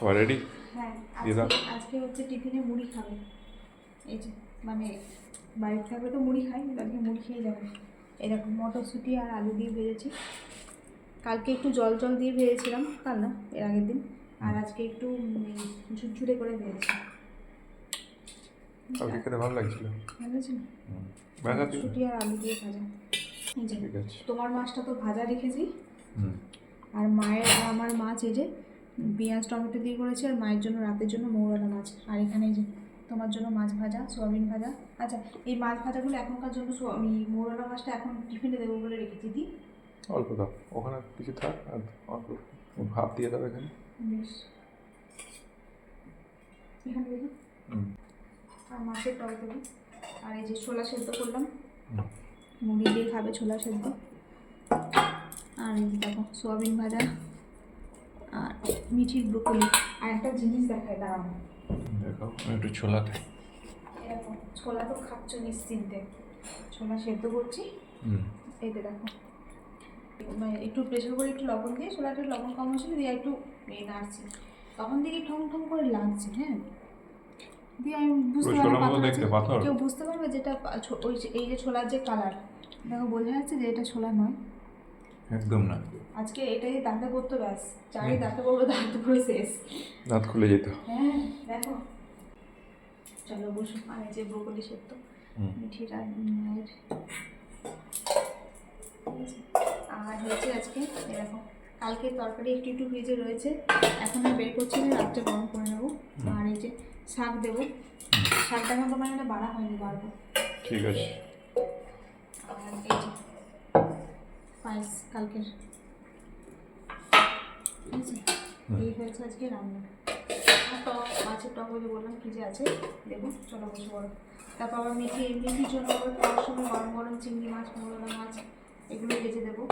খাবার রেডি হ্যাঁ আজকে হচ্ছে টিফিনে মুড়ি খাবে। এই যে মানে বাড়িতে থাকলে তো মুড়ি খাই আজকে মুড়ি খেয়ে যাবে। এরকম মটরশুঁটি আর আলু দিয়ে ভেজেছি। কালকে একটু জল জল দিয়ে ভেজেছিলাম কাল না এর আগের দিন। আর আজকে একটু ঝুরঝুরে করে ভেজেছি। কালকে খেতে ভালো লাগছিল? ভালো দিন মটরশুঁটি আর আলু দিয়ে ভাজা। ঠিক আছে। তোমার মাছটা তো ভাজা রেখেছি। আর মায়ের আর আমার মাছ এই যে পেঁয়াজ টমেটো দিয়ে করেছি আর মায়ের জন্য রাতের জন্য মৌরালা মাছ। আর এখানে এই যে তোমার জন্য মাছ ভাজা সোয়াবিন ভাজা। আচ্ছা এই মাছ ভাজাগুলো এখনকার জন্য আমি মৌরালা মাছটা এখন টিফিনে দেবো বলে রেখেছি দি। অল্প দাও ওখানে কিছু থাক আর অল্প ভাত দিয়ে দাও এখানে। বেশ। এখানে দেখি। আর মাছের দেবো আর এই যে ছোলা সেদ্ধ করলাম। মুড়ি দিয়ে খাবে ছোলা সেদ্ধ। আর এই দেখো সোয়াবিন ভাজা। আর মিঠির ব্রোকলি আর একটা জিনিস দেখায় দাঁড়াও। দেখো আমি একটু ছোলা খাই ছোলা তো খাচ্ছ নিশ্চিন্তে। ছোলা সেদ্ধ করছি। এই দেখো। একটু প্রেশার করে একটু লবণ দিয়ে ছোলাটা লবণ কম হয়েছিল দিয়ে একটু এই নাড়ছি। তখন থেকে ঠং ঠং করে লাগছে হ্যাঁ? দিয়ে আমি বুঝতে। পাথর? কেউ বুঝতে পারবে যেটা ওই যে- এই যে ছোলার যে কালার দেখো বোঝা যাচ্ছে যে এটা ছোলা নয়। একদম না। আজকে এটাই দাঁতে পড়তো ব্যাস চারি দাঁতে পড়ব দাঁত পড়ে শেষ। দাঁত খুলে যেত। হ্যাঁ দেখো। চলো বসো আর যে ব্রোকলি সেদ্ধ মিঠির আর মায়ের আর হয়েছে আজকে এরকম কালকে তরকারি একটু একটু ভেজে রয়েছে। এখন আর বের করছি না রাত্রে গরম করে নেব। আর এই যে শাক দেবো। শাকটা এখন এখানে বাড়া হয়নি বাড়বো ঠিক আছে আর এই যে পায়েস কালকের। এই হয়েছে আজকে রান্না। টক মাছের টক যে বললাম কি যে আছে দেবো চলো বসে বড় তারপর আবার মিঠির জন্য আবার খাওয়ার সময় গরম গরম চিংড়ি মাছ মোরলা মাছ এগুলো ভেজে দেবো।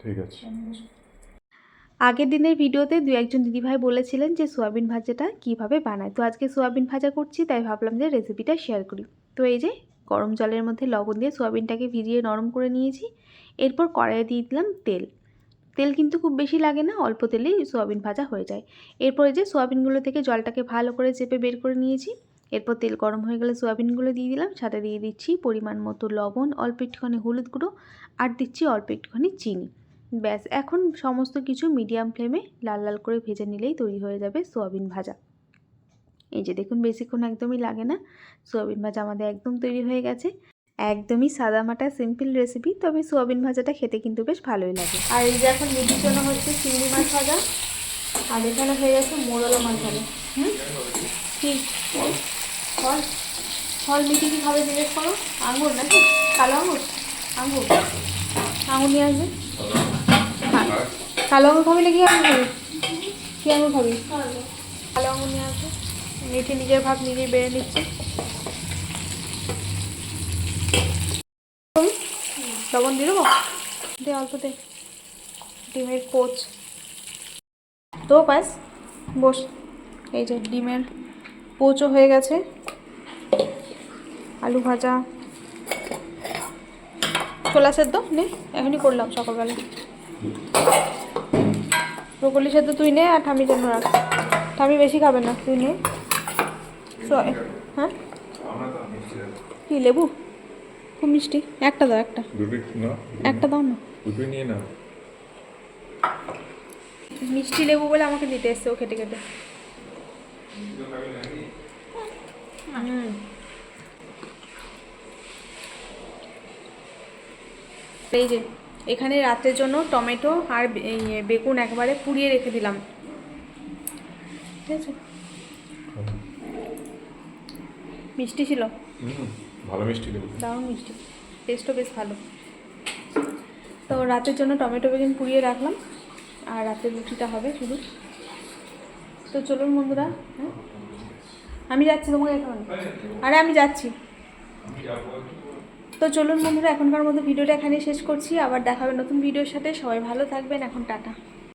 ঠিক আছে। আগের দিনের ভিডিওতে দু একজন দিদিভাই বলেছিলেন যে সোয়াবিন ভাজাটা কীভাবে বানায়। তো আজকে সোয়াবিন ভাজা করছি তাই ভাবলাম যে রেসিপিটা শেয়ার করি। তো এই যে গরম জলের মধ্যে লবণ দিয়ে সোয়াবিনটাকে ভিজিয়ে নরম করে নিয়েছি। এরপর কড়াইয়ে দিয়ে দিলাম তেল। তেল কিন্তু খুব বেশি লাগে না, অল্প তেলেই সোয়াবিন ভাজা হয়ে যায়। এরপরে যে সোয়াবিনগুলো থেকে জলটাকে ভালো করে চেপে বের করে নিয়েছি। এরপর তেল গরম হয়ে গেলে সোয়াবিনগুলো দিয়ে দিলাম। সাথে দিয়ে দিচ্ছি পরিমাণ মতো লবণ, অল্প একটুখানি হলুদ গুঁড়ো আর দিচ্ছি অল্প একটুখানি চিনি। ব্যাস, এখন সমস্ত কিছু মিডিয়াম ফ্লেমে লাল লাল করে ভেজে নিলেই তৈরি হয়ে যাবে সোয়াবিন ভাজা। এই যে দেখুন বেশিক্ষণ একদমই লাগে না। সোয়াবিন ভাজা আমাদের একদম তৈরি হয়ে গেছে। একদমই সাদামাটা সিম্পল রেসিপি তবে সোয়াবিন ভাজাটা খেতে কিন্তু বেশ ভালোই লাগে। আর এই যে এখন মিঠির জন্য হচ্ছে চিংড়ি মাছ ভাজা, আর এখানে হয়ে গেছে মোরলা মাছ ভাজা। হুম? ফল? ফল? মিঠি কি খাবে জিজ্ঞেস করো? আঙুর নাকি? কালো আঙুর? আঙুর। আঙুর নিয়ে আসবে। হ্যাঁ। কালো আঙুর খাবি নাকি আঙুর খাবি? কি আঙুর খাবি? কালো আঙুর নিয়ে আসবে। মিঠি নিজের ভাব নিজেই বেড়ে নিচ্ছে? লবণ? দিয়ে দেবো? দে, অল্প দে। ডিমের পোচ তো পাস বস। এই যে ডিমের পোচও হয়ে গেছে। আলু ভাজা। ছোলা সেদ্ধ? নে, এখনই করলাম সকালবেলা। ব্রকলি সেদ্ধ তুই নে আর ঠামির জন্য রাখ। ঠামি বেশি খাবে না, তুই নে। হ্যাঁ? কি লেবু? খুব মিষ্টি। একটা দাও একটা। একটা দাও না। নিয়ে নাও। মিষ্টি লেবু বলে আমাকে দিতে এসছে ও খেটে খেটে। এই যে এখানে রাতের জন্য টমেটো আর বেগুন একবারে পুড়িয়ে রেখে দিলাম। ঠিক আছে? মিষ্টি ছিল? ভালো মিষ্টি দারুণ মিষ্টি। টেস্টও বেশ ভালো। তো রাতের জন্য টমেটো বেগুন পুড়িয়ে রাখলাম। আর রাতের রুটিটা হবে শুধু। তো চলুন বন্ধুরা হ্যাঁ? আমি যাচ্ছি তোমাকে এখন। আরে আমি যাচ্ছি। তো চলুন বন্ধুরা এখনকার মতো ভিডিওটা এখানে শেষ করছি। আবার দেখাবে নতুন ভিডিওর সাথে। সবাই ভালো থাকবেন। এখন টাটা।